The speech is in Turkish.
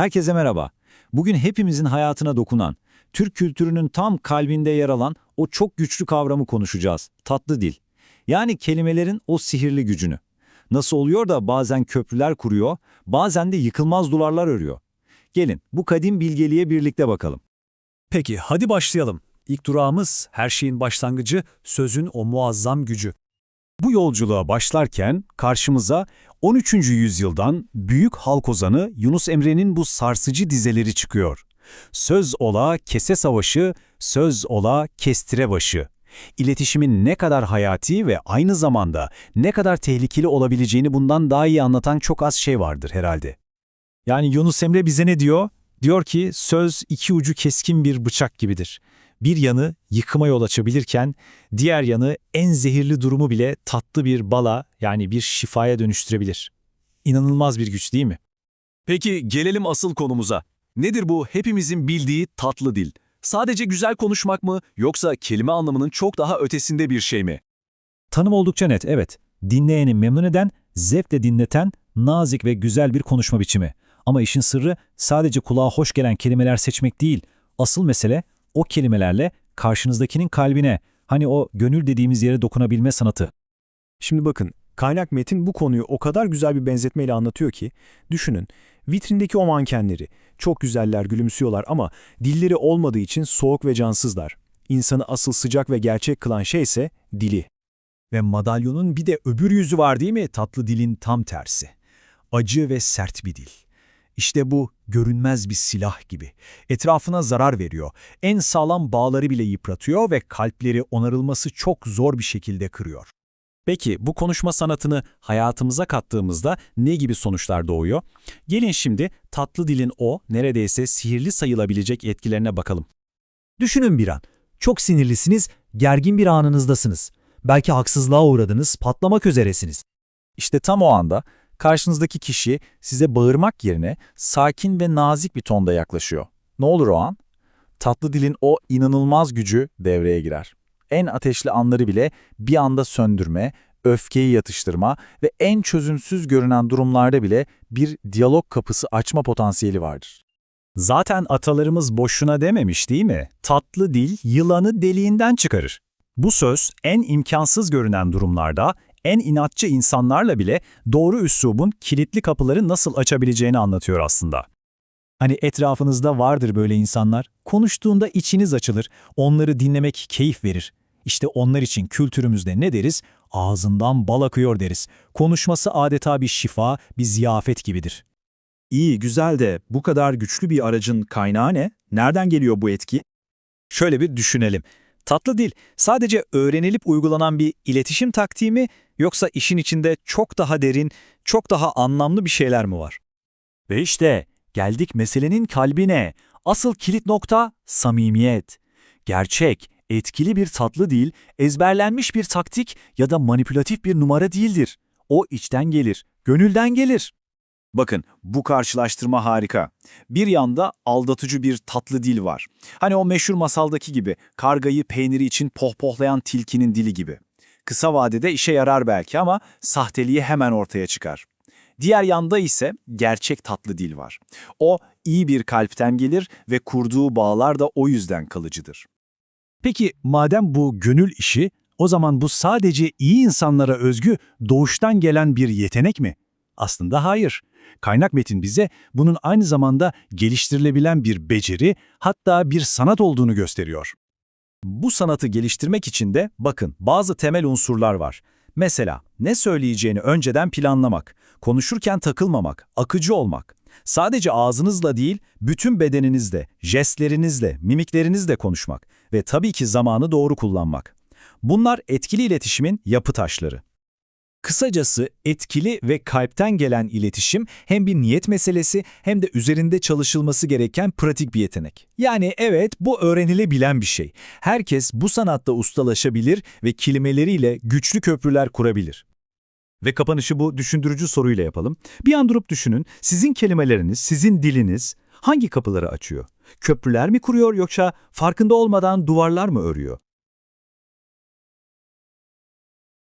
Herkese merhaba. Bugün hepimizin hayatına dokunan, Türk kültürünün tam kalbinde yer alan o çok güçlü kavramı konuşacağız. Tatlı dil. Yani kelimelerin o sihirli gücünü. Nasıl oluyor da bazen köprüler kuruyor, bazen de yıkılmaz duvarlar örüyor. Gelin bu kadim bilgeliğe birlikte bakalım. Peki hadi başlayalım. İlk durağımız her şeyin başlangıcı, sözün o muazzam gücü. Bu yolculuğa başlarken karşımıza 13. yüzyıldan büyük halk ozanı Yunus Emre'nin bu sarsıcı dizeleri çıkıyor. Söz ola kese savaşı, söz ola kestire başı. İletişimin ne kadar hayati ve aynı zamanda ne kadar tehlikeli olabileceğini bundan daha iyi anlatan çok az şey vardır herhalde. Yani Yunus Emre bize ne diyor? Diyor ki söz iki ucu keskin bir bıçak gibidir. Bir yanı yıkıma yol açabilirken diğer yanı en zehirli durumu bile tatlı bir bala yani bir şifaya dönüştürebilir. İnanılmaz bir güç değil mi? Peki gelelim asıl konumuza. Nedir bu hepimizin bildiği tatlı dil? Sadece güzel konuşmak mı yoksa kelime anlamının çok daha ötesinde bir şey mi? Tanım oldukça net, evet. Dinleyeni memnun eden, zevkle dinleten, nazik ve güzel bir konuşma biçimi. Ama işin sırrı sadece kulağa hoş gelen kelimeler seçmek değil. Asıl mesele o kelimelerle karşınızdakinin kalbine, hani o gönül dediğimiz yere dokunabilme sanatı. Şimdi bakın, kaynak metin bu konuyu o kadar güzel bir benzetmeyle anlatıyor ki, düşünün, vitrindeki o mankenleri, çok güzeller, gülümsüyorlar ama dilleri olmadığı için soğuk ve cansızlar. İnsanı asıl sıcak ve gerçek kılan şey ise dili. Ve madalyonun bir de öbür yüzü var değil mi? Tatlı dilin tam tersi. Acı ve sert bir dil. İşte bu görünmez bir silah gibi. Etrafına zarar veriyor. En sağlam bağları bile yıpratıyor ve kalpleri onarılması çok zor bir şekilde kırıyor. Peki bu konuşma sanatını hayatımıza kattığımızda ne gibi sonuçlar doğuyor? Gelin şimdi tatlı dilin o neredeyse sihirli sayılabilecek etkilerine bakalım. Düşünün bir an. Çok sinirlisiniz, gergin bir anınızdasınız. Belki haksızlığa uğradınız, patlamak üzeresiniz. İşte tam o anda karşınızdaki kişi size bağırmak yerine sakin ve nazik bir tonda yaklaşıyor. Ne olur o an? Tatlı dilin o inanılmaz gücü devreye girer. En ateşli anları bile bir anda söndürme, öfkeyi yatıştırma ve en çözümsüz görünen durumlarda bile bir diyalog kapısı açma potansiyeli vardır. Zaten atalarımız boşuna dememiş değil mi? Tatlı dil yılanı deliğinden çıkarır. Bu söz en imkansız görünen durumlarda en inatçı insanlarla bile doğru üslubun kilitli kapıları nasıl açabileceğini anlatıyor aslında. Hani etrafınızda vardır böyle insanlar, konuştuğunda içiniz açılır, onları dinlemek keyif verir. İşte onlar için kültürümüzde ne deriz? Ağzından bal akıyor deriz. Konuşması adeta bir şifa, bir ziyafet gibidir. İyi, güzel de bu kadar güçlü bir aracın kaynağı ne? Nereden geliyor bu etki? Şöyle bir düşünelim. Tatlı dil sadece öğrenilip uygulanan bir iletişim taktiği mi yoksa işin içinde çok daha derin, çok daha anlamlı bir şeyler mi var? Ve işte geldik meselenin kalbine. Asıl kilit nokta samimiyet. Gerçek, etkili bir tatlı dil, ezberlenmiş bir taktik ya da manipülatif bir numara değildir. O içten gelir, gönülden gelir. Bakın, bu karşılaştırma harika. Bir yanda aldatıcı bir tatlı dil var. Hani o meşhur masaldaki gibi, kargayı peyniri için pohpohlayan tilkinin dili gibi. Kısa vadede işe yarar belki ama sahteliği hemen ortaya çıkar. Diğer yanda ise gerçek tatlı dil var. O iyi bir kalpten gelir ve kurduğu bağlar da o yüzden kalıcıdır. Peki madem bu gönül işi, o zaman bu sadece iyi insanlara özgü doğuştan gelen bir yetenek mi? Aslında hayır. Kaynak metin bize bunun aynı zamanda geliştirilebilen bir beceri, hatta bir sanat olduğunu gösteriyor. Bu sanatı geliştirmek için de bakın bazı temel unsurlar var. Mesela ne söyleyeceğini önceden planlamak, konuşurken takılmamak, akıcı olmak. Sadece ağzınızla değil, bütün bedeninizle, jestlerinizle, mimiklerinizle konuşmak ve tabii ki zamanı doğru kullanmak. Bunlar etkili iletişimin yapı taşları. Kısacası etkili ve kalpten gelen iletişim hem bir niyet meselesi hem de üzerinde çalışılması gereken pratik bir yetenek. Yani evet bu öğrenilebilen bir şey. Herkes bu sanatta ustalaşabilir ve kelimeleriyle güçlü köprüler kurabilir. Ve kapanışı bu düşündürücü soruyla yapalım. Bir an durup düşünün, sizin kelimeleriniz, sizin diliniz hangi kapıları açıyor? Köprüler mi kuruyor yoksa farkında olmadan duvarlar mı örüyor?